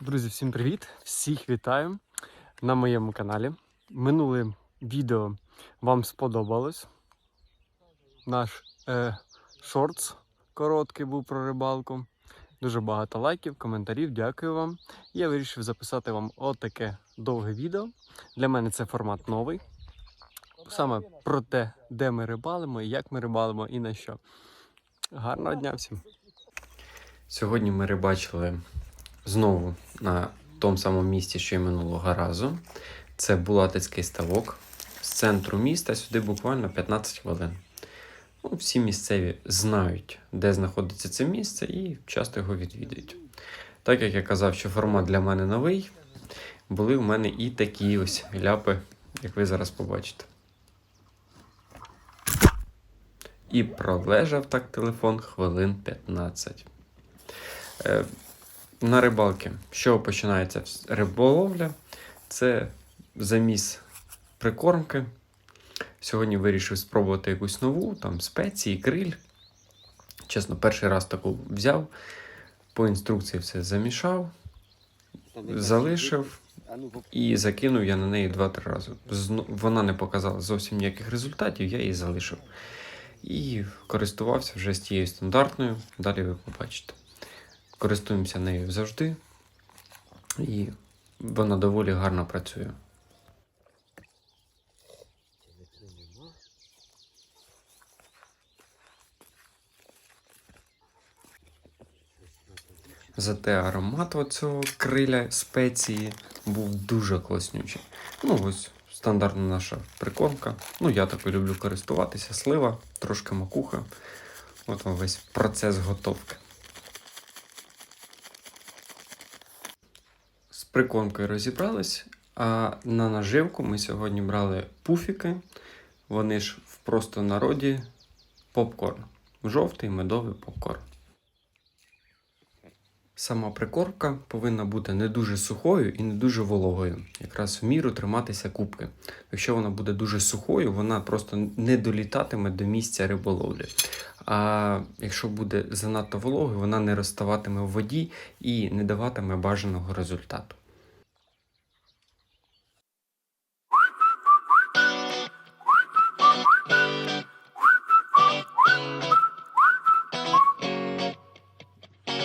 Друзі, всім привіт! Всіх вітаю на моєму каналі. Минуле відео вам сподобалось. Наш е, шортс короткий був про рибалку. Дуже багато лайків, коментарів. Дякую вам. Я вирішив записати вам отаке довге відео. Для мене це формат новий. Саме про те, де ми рибалимо, і як ми рибалимо і на що. Гарного дня всім! Сьогодні ми рибачили знову на тому самому місці, що й минулого разу. Це Булатицький ставок. З центру міста сюди буквально 15 хвилин. Ну, всі місцеві знають, де знаходиться це місце, і часто його відвідують. Так як я казав, що формат для мене новий, були в мене і такі ось ляпи, як ви зараз побачите. І пролежав так телефон хвилин 15. На рибалки. Що починається риболовля? Це заміс прикормки. Сьогодні вирішив спробувати якусь нову, там спеції, криль. Чесно, перший раз таку взяв, по інструкції все замішав, залишив і закинув я на неї 2-3 рази. Вона не показала зовсім ніяких результатів, я її залишив. І користувався вже з тією стандартною, далі ви побачите. Користуємося нею завжди, і вона доволі гарно працює. Зате аромат оцього криля спеції був дуже класнючий. Ну, ось стандартна наша прикормка. Ну, я такою люблю користуватися. Слива, трошки макуха. От вам весь процес готовки. Прикормкою розібрались, а на наживку ми сьогодні брали пуфіки. Вони ж в простонароді попкорн. Жовтий медовий попкорн. Сама прикормка повинна бути не дуже сухою і не дуже вологою, якраз в міру триматися кубки. Якщо вона буде дуже сухою, вона просто не долітатиме до місця риболовлі. А якщо буде занадто вологою, вона не розставатиме в воді і не даватиме бажаного результату.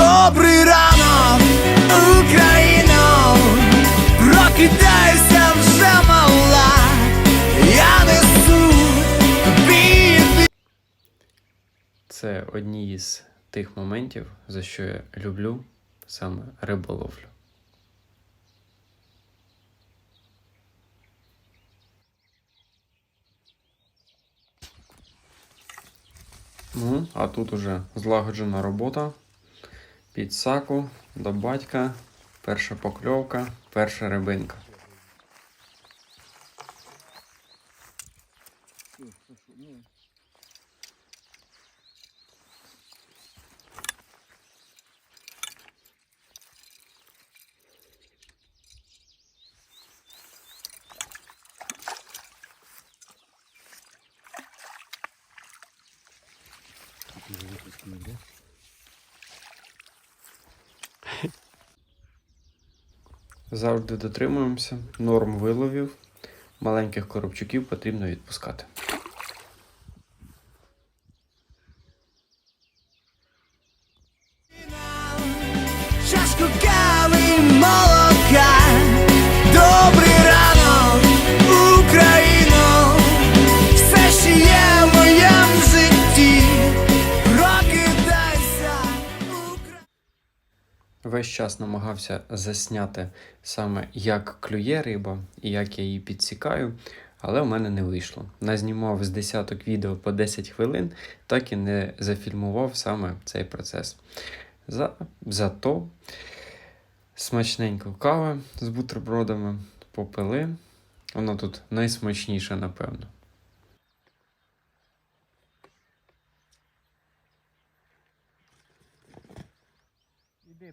Добрий ранок, Україно, прокидайся вже мала, я несу тобі Це одні із тих моментів, за що я люблю саме риболовлю. Ну, а тут уже злагоджена робота. Під саку до батька, перша покльовка, перша рибинка. Завжди дотримуємося норм виловів. Маленьких коробчуків потрібно відпускати. чашку кави Весь час намагався засняти саме як клює риба і як я її підсікаю, але в мене не вийшло. Назнімав з десяток відео по 10 хвилин, так і не зафільмував саме цей процес. За, зато смачненьку кави з бутербродами, попили. Воно тут найсмачніше, напевно.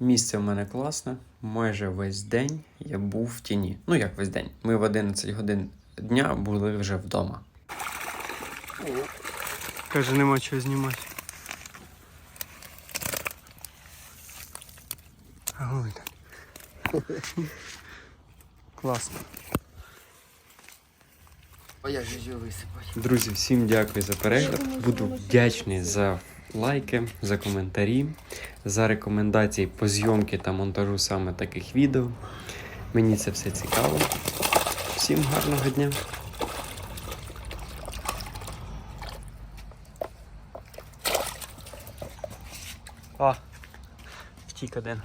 Місце в мене класне. Майже весь день я був в тіні. Ну як весь день. Ми в 11 годин дня були вже вдома. Каже, нема чого знімати. Ой. Класно. А як же його висипати? Друзі, всім дякую за перегляд. Буду вдячний за лайки, за коментарі, за рекомендації по зйомці та монтажу саме таких відео. Мені це все цікаво. Всім гарного дня! О, втік один.